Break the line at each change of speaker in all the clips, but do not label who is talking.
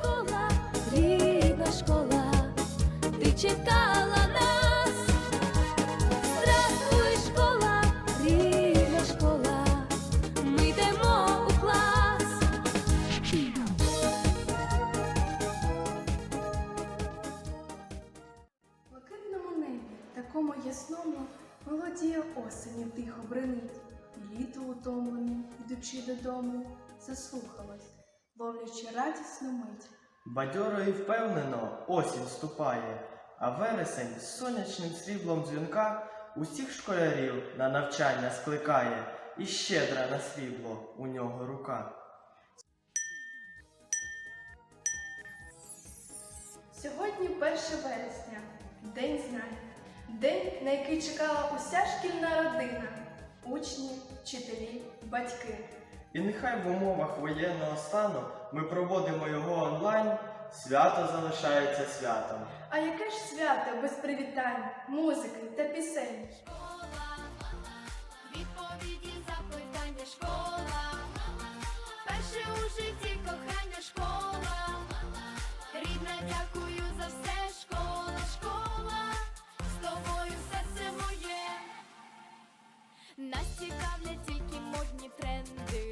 школа, рідна школа, ти чекала нас. Здравствуй, школа, рідна школа, ми йдемо у клас.
В блакитному небі, такому ясному, молодіє осені тихо бренить, і літо утомлене, йдучи додому, заслухалась, ловлячи радісну мить.
Бадьоро і впевнено осінь ступає, а вересень з сонячним сріблом дзвінка усіх школярів на навчання скликає, і щедра на срібло у нього рука.
Сьогодні 1 вересня, День знань, день, на який чекала уся шкільна родина, учні, вчителі, батьки.
І нехай в умовах воєнного стану ми проводимо його онлайн, свято залишається святом.
А яке ж свято без привітань, музики та пісень?
Школа, Відповіді запитання школа, перше у житті кохання школа, рідна, дякую за все, школа, школа, з тобою серце моє. Нас цікавлять тільки модні тренди,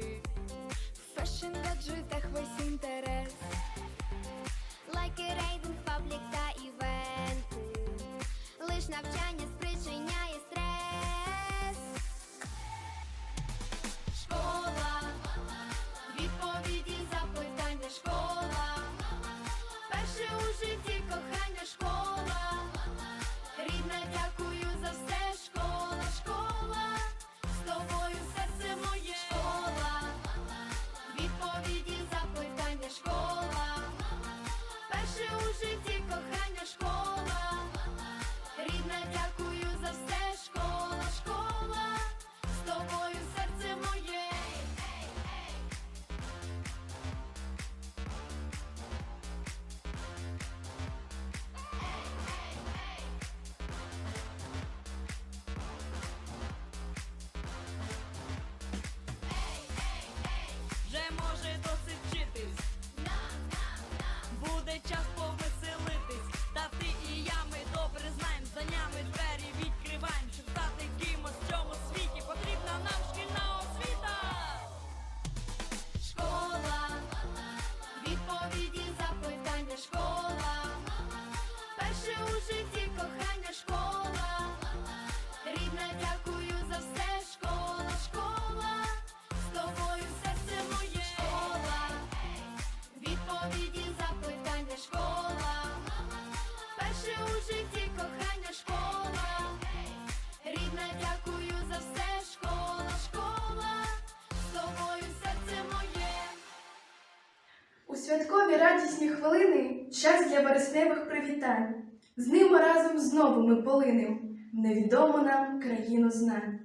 святкові радісні хвилини час для вересневих привітань. З ними разом знову ми полинем в невідому нам країну знань.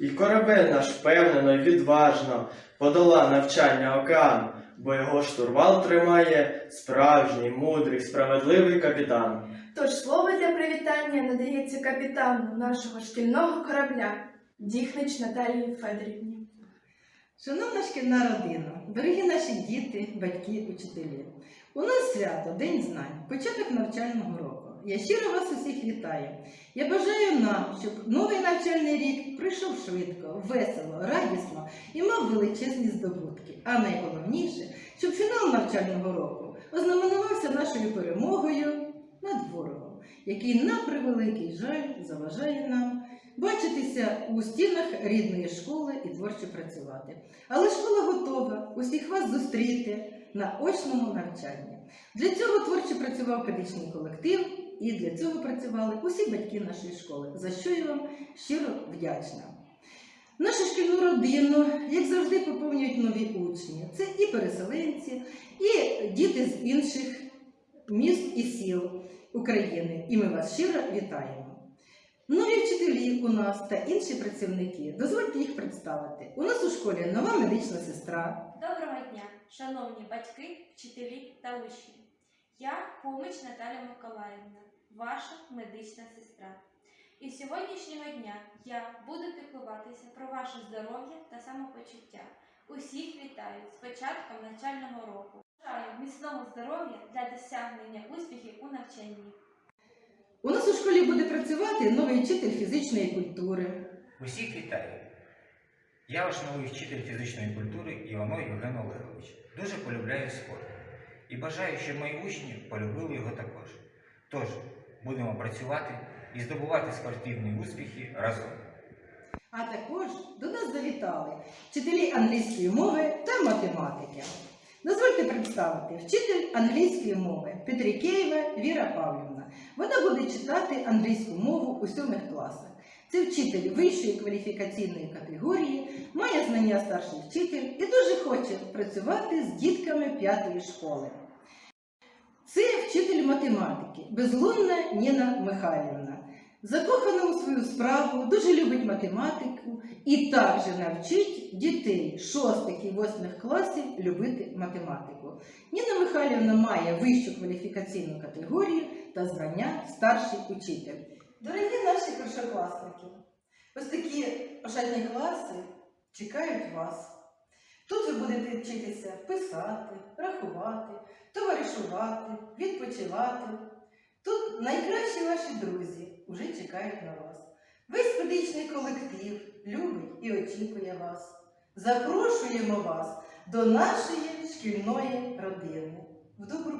І корабель наш впевнено й відважно подола навчання океан, бо його штурвал тримає справжній, мудрий, справедливий капітан.
Тож слово для привітання надається капітану нашого шкільного корабля Діхнич Наталії Федорівні.
Шановна шкільна родина, дорогі наші діти, батьки, учителі. У нас свято, День знань, початок навчального року. Я щиро вас усіх вітаю. Я бажаю нам, щоб новий навчальний рік пройшов швидко, весело, радісно і мав величезні здобутки. А найголовніше, щоб фінал навчального року ознаменувався нашою перемогою над ворогом, який на превеликий жаль заважає нам бачитися у стінах рідної школи і творчо працювати. Але школа готова усіх вас зустріти на очному навчанні. Для цього творчо працював педагогічний колектив, і для цього працювали усі батьки нашої школи, за що я вам щиро вдячна. Нашу шкільну родину, як завжди, поповнюють нові учні. Це і переселенці, і діти з інших міст і сіл України. І ми вас щиро вітаємо. Нові вчителі у нас та інші працівники. Дозвольте їх представити. У нас у школі нова медична сестра,
Доброго дня, шановні батьки, вчителі та учні. Я Кумич Наталя Миколаївна, ваша медична сестра. І з сьогоднішнього дня я буду піклуватися про ваше здоров'я та самопочуття. Усіх вітаю з початком навчального року. Бажаю міцного здоров'я для досягнення успіхів у навчанні.
У нас у школі буде працювати новий вчитель фізичної культури.
Усіх вітаю! Я ваш новий вчитель фізичної культури Іванов Євген Олегович. Дуже полюбляю спорт і бажаю, щоб мої учні полюбили його також. Тож, будемо працювати і здобувати спортивні успіхи разом.
А також до нас завітали вчителі англійської мови та математики. Дозвольте представити вчитель англійської мови Петрикеєва Віра Павлівна. Вона буде читати англійську мову у сьомих класах. Це вчитель вищої кваліфікаційної категорії, має знання старший вчитель і дуже хоче працювати з дітками п'ятої школи. Це вчитель математики, безлунна Ніна Михайлівна. Закохана у свою справу, дуже любить математику і також навчить дітей 6 і 8 класів любити математику. Ніна Михайлівна має вищу кваліфікаційну категорію та звання старший учитель. Дорогі наші першокласники, ось такі ошатні класи чекають вас. Тут ви будете вчитися писати, рахувати, товаришувати, відпочивати. Тут найкращі ваші друзі вже чекають на вас. Весь медичний колектив любить і очікує вас. Запрошуємо вас до нашої шкільної родини. В добру.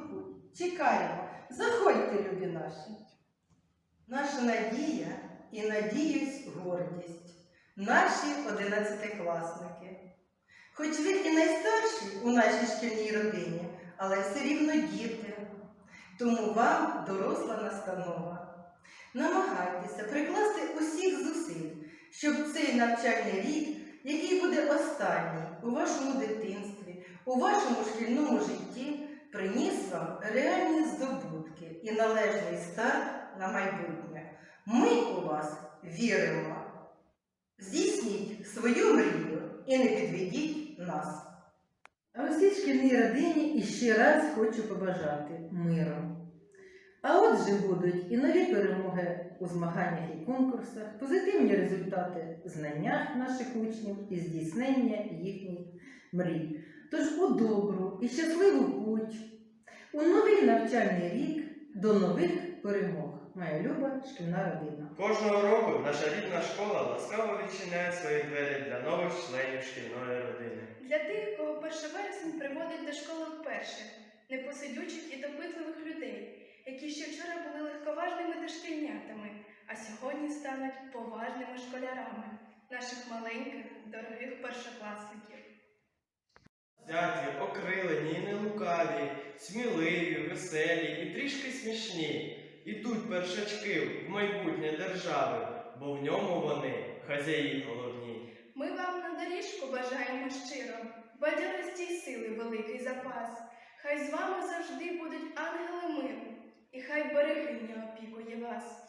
Чекаємо. Заходьте, любі наші. Наша надія і надіюсь гордість. Наші одинадцятикласники. Хоч ви і найстарші у нашій шкільній родині, але все рівно діти. Тому вам доросла настанова. Намагайтеся прикласти усіх зусиль, щоб цей навчальний рік, який буде останній у вашому дитинстві, у вашому шкільному житті, приніс вам реальні здобутки і належний старт на майбутнє. Ми у вас віримо. Здійсніть свою мрію і не підведіть нас. А усій шкільній родині іще раз хочу побажати миру. А отже будуть і нові перемоги у змаганнях і конкурсах, позитивні результати в знаннях наших учнів і здійснення їхніх мрій. Тож у добру і щасливу путь, у новий навчальний рік до нових перемог. Моя люба шкільна родина.
Кожного року наша рідна школа ласкаво відчиняє свої двері для нових членів шкільної родини.
Для тих, кого 1 вересень приводить до школи вперше, непосидючих і допитливих людей, які ще вчора були легковажними дошкільнятами, а сьогодні стануть поважними школярами, наших маленьких, дорогих першокласників.
Зяті, окрилені і нелукаві, сміливі, веселі і трішки смішні. Ідуть першачки в майбутнє держави, бо в ньому вони хазяї головні.
Ми вам на доріжку бажаємо щиро, бадьорості й сили великий запас. Хай з вами завжди будуть ангели миру, і хай берегиня опікує вас.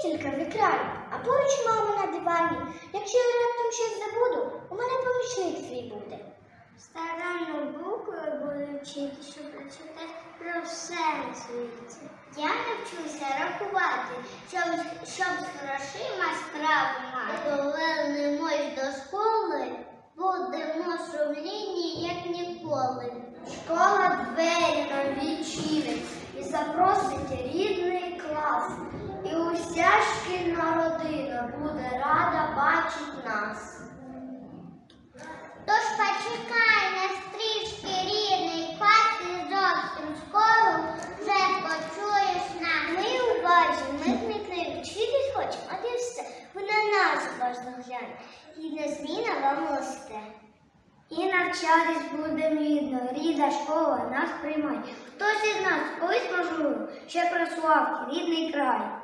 Вчителька в екрані, а поруч мама на дивані. Якщо я раптом щось забуду, у мене помічник свій буде. Старанною буквою буду вчити, щоб прочитати про все на світі. Я навчуся рахувати, щоб, щоб з грошима справу мати. Повернемось до школи, будемо сумлінні, як ніколи. Школа двері нам відчинить і запросить рідний клас. Вчителька буде рада бачить нас. Тож почекай нас трішки рідний клас і зовсім скоро вже почуєш нас. Ми уважні, ми книг вчитись хочемо, а ти все. Ви на нас уважно глянь. Гідна зміна вам росте. І навчатись будемо рідно, рідна школа нас приймає. Хтось із нас колись можливо ще про славки, рідний край.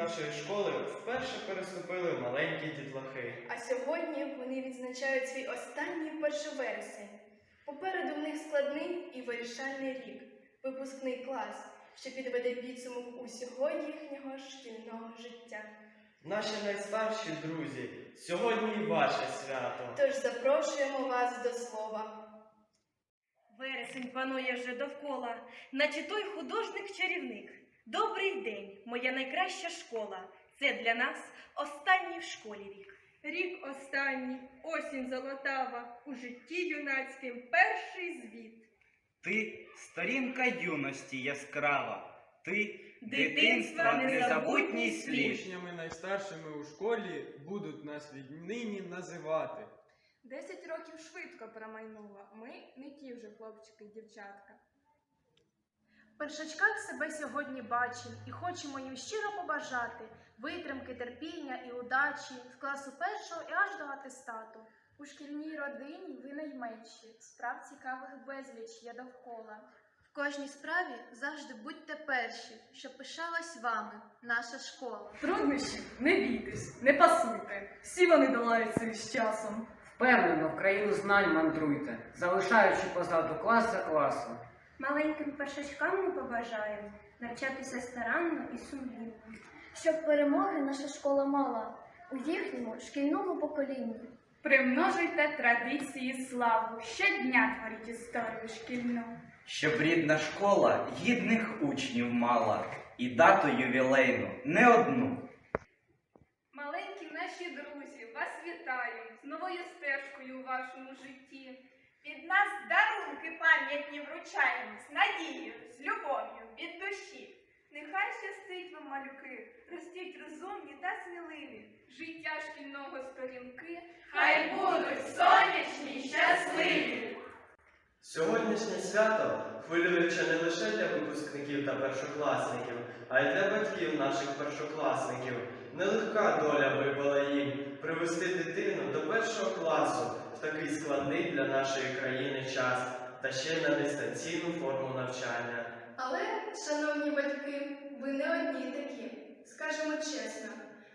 Нашої школи вперше переступили маленькі дітлахи.
А сьогодні вони відзначають свій останній 1 вересень. Попереду в них складний і вирішальний рік, випускний клас, що підведе підсумок усього їхнього шкільного життя.
Наші найстарші друзі, сьогодні і ваше свято.
Тож запрошуємо вас до слова.
Вересень панує вже довкола, наче той художник-чарівник. Добрий день, моя найкраща школа. Це для нас останній в школі рік.
Рік останній, осінь золотава, у житті юнацьким перший звіт.
Ти сторінка юності яскрава, ти
Дитинства незабутній слід.
Учнями найстаршими у школі будуть нас віднині називати.
Десять років швидко промайнуло. Ми не ті вже хлопчики й дівчатка.
Першачках себе сьогодні бачимо і хочемо їм щиро побажати витримки, терпіння і удачі з класу першого і аж до атестату.
У шкільній родині ви найменші, справ цікавих безліч є довкола.
В кожній справі завжди будьте перші, щоб пишалась вами наша школа.
Труднощів не бійтесь, не пасуйте. Всі вони долаються із часом.
Впевнено, в країну знань мандруйте, залишаючи позаду клас за класом.
Маленьким першачкам ми побажаємо навчатися старанно і сумлінно. Щоб перемоги наша школа мала у їхньому шкільному поколінні.
Примножуйте традиції славу, щодня творіть історію шкільну.
щоб рідна школа гідних учнів мала і дату ювілейну не одну.
Маленькі наші друзі, вас вітаю з новою стежкою у вашому житті. Від нас дарунки пам'ятні вручаємо з надією, з любов'ю, від душі. Нехай щастить вам, малюки, ростіть розумні та сміливі. Життя шкільного сторінки Хай будуть сонячні й щасливі.
Сьогоднішнє свято хвилююче не лише для випускників та першокласників, а й для батьків наших першокласників. Нелегка доля випала їм привести дитину до першого класу в такий складний для нашої країни час та ще на дистанційну форму навчання.
Але, шановні батьки, ви не одні такі. Скажемо чесно,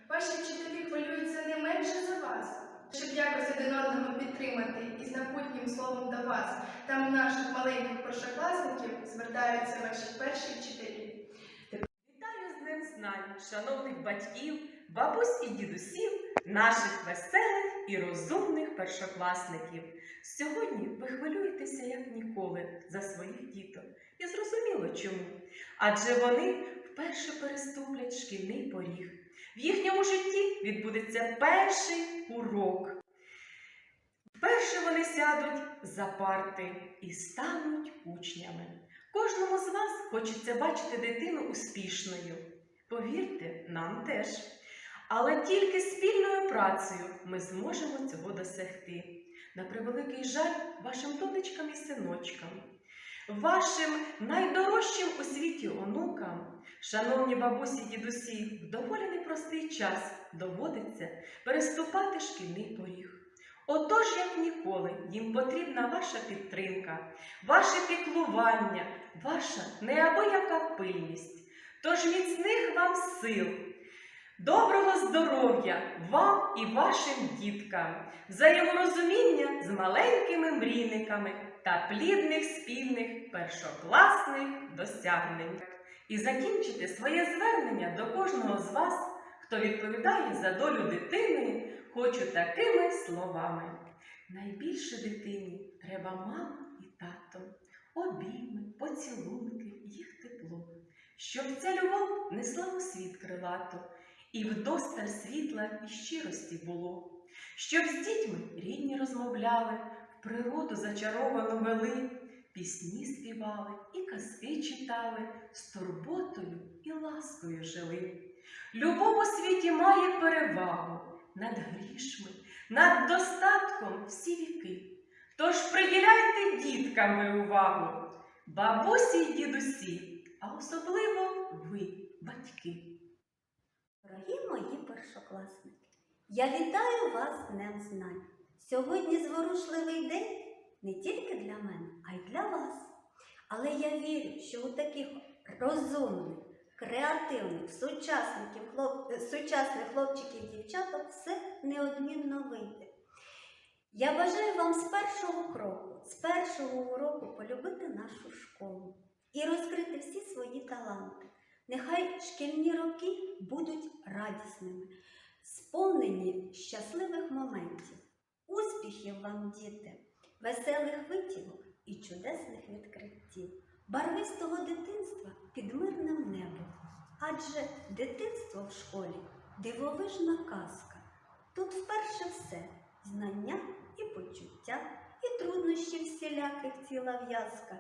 ваші вчителі хвилюються не менше за вас, щоб якось один одного підтримати і з напутнім словом до вас. Там наших маленьких першокласників звертаються ваші перші вчителі.
Вітаю з Днем знань, шановних батьків, бабусь і дідусів, наших веселих і розумних першокласників. Сьогодні ви хвилюєтеся як ніколи за своїх діток. І зрозуміло чому. Адже вони вперше переступлять шкільний поріг. В їхньому житті відбудеться перший урок. Вперше вони сядуть за парти і стануть учнями. Кожному з вас хочеться бачити дитину успішною. Повірте, нам теж. Але тільки спільною працею ми зможемо цього досягти. На превеликий жаль вашим донечкам і синочкам, вашим найдорожчим у світі онукам, шановні бабусі дідусі, в доволі непростий час доводиться переступати шкільний поріг. Отож, як ніколи, їм потрібна ваша підтримка, ваше піклування, ваша неабияка пильність. Тож міцних вам сил, доброго здоров'я вам і вашим діткам, взаєморозуміння з маленькими мрійниками та плідних спільних першокласних досягнень. І закінчити своє звернення до кожного з вас, хто відповідає за долю дитини, хочу такими словами. Найбільше дитині треба мама і тато, обійми, поцілунки, їх тепло, щоб ця любов несла у світ крилато, і вдосталь світла і щирості було, щоб з дітьми рідні розмовляли, природу зачаровану вели, пісні співали і казки читали, з турботою і ласкою жили. Любов у світі має перевагу над грішми, над достатком всі віки. Тож приділяйте дітками увагу, бабусі й дідусі, а особливо ви, батьки.
Першокласники, я вітаю вас Днем знань. Сьогодні зворушливий день не тільки для мене, а й для вас. Але я вірю, що у таких розумних, креативних, сучасників, хлоп... е, сучасних хлопчиків і дівчаток все неодмінно вийде. Я бажаю вам з першого кроку, з першого уроку полюбити нашу школу і розкрити всі свої таланти. Нехай шкільні роки будуть радісними, сповнені щасливих моментів, успіхів вам, діти, веселих витівок і чудесних відкриттів, барвистого дитинства під мирним небом. Адже дитинство в школі дивовижна казка. Тут вперше все знання і почуття, і труднощі всіляких ціла в'язка,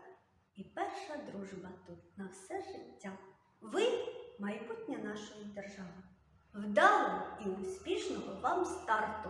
і перша дружба тут на все життя. Ви майбутнє нашої держави. Вдалого і успішного вам старту!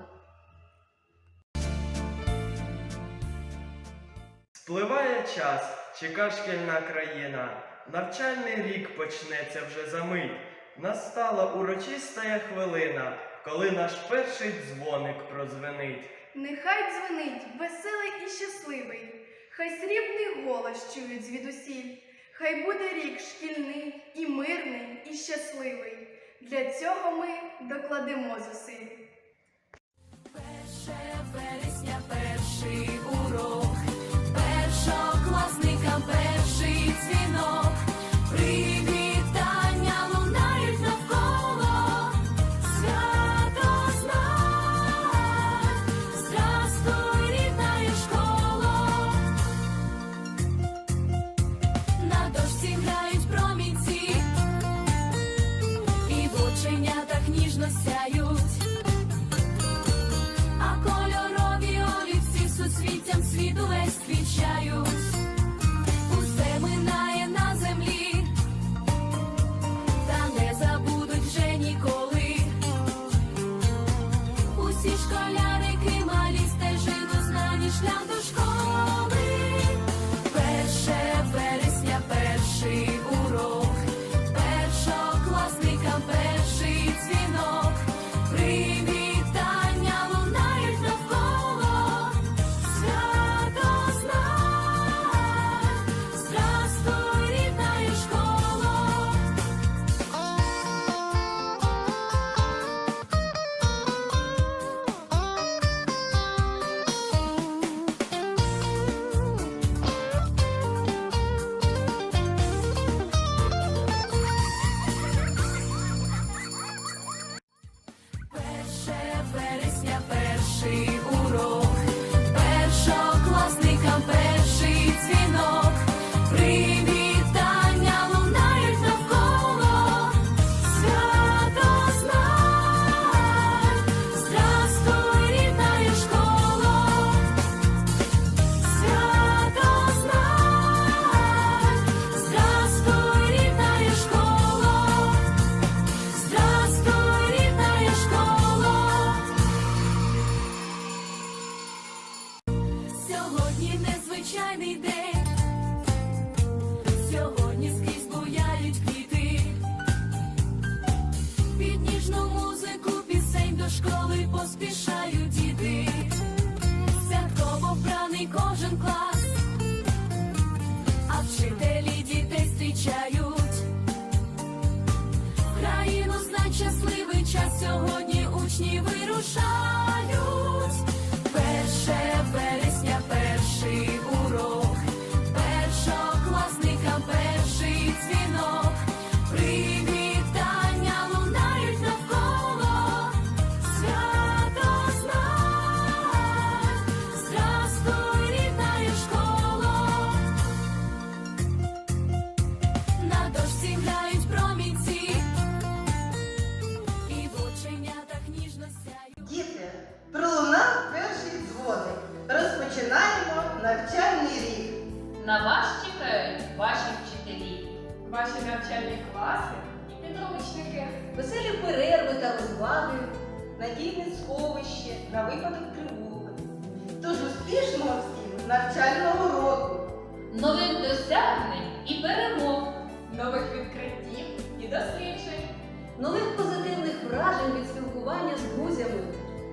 Спливає час, чека шкільна країна, навчальний рік почнеться вже за мить. Настала урочиста хвилина, коли наш перший дзвоник прозвенить.
Нехай дзвонить веселий і щасливий, хай срібний голос чують звідусіль, хай буде рік шкільний і мирний, і щасливий. Для цього ми докладемо зусиль.
промінці,
Навчального року!
Нових досягнень і перемог.
нових відкриттів і досліджень.
Нових позитивних вражень від спілкування з друзями,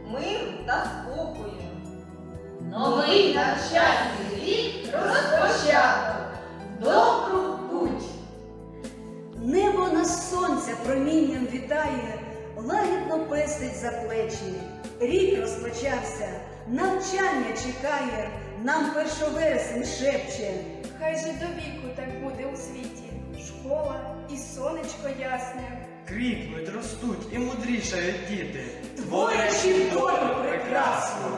миру та спокою.
Новий
навчальний рік розпочато. Добру путь!
Небо на сонця промінням вітає, лагідно пестить за плечі. Рік розпочався, навчання чекає, нам першовересень шепче.
Хай же до віку так буде у світі. Школа і сонечко ясне.
Кріпнуть, ростуть і мудрішають діти.
Творячи долю прекрасну.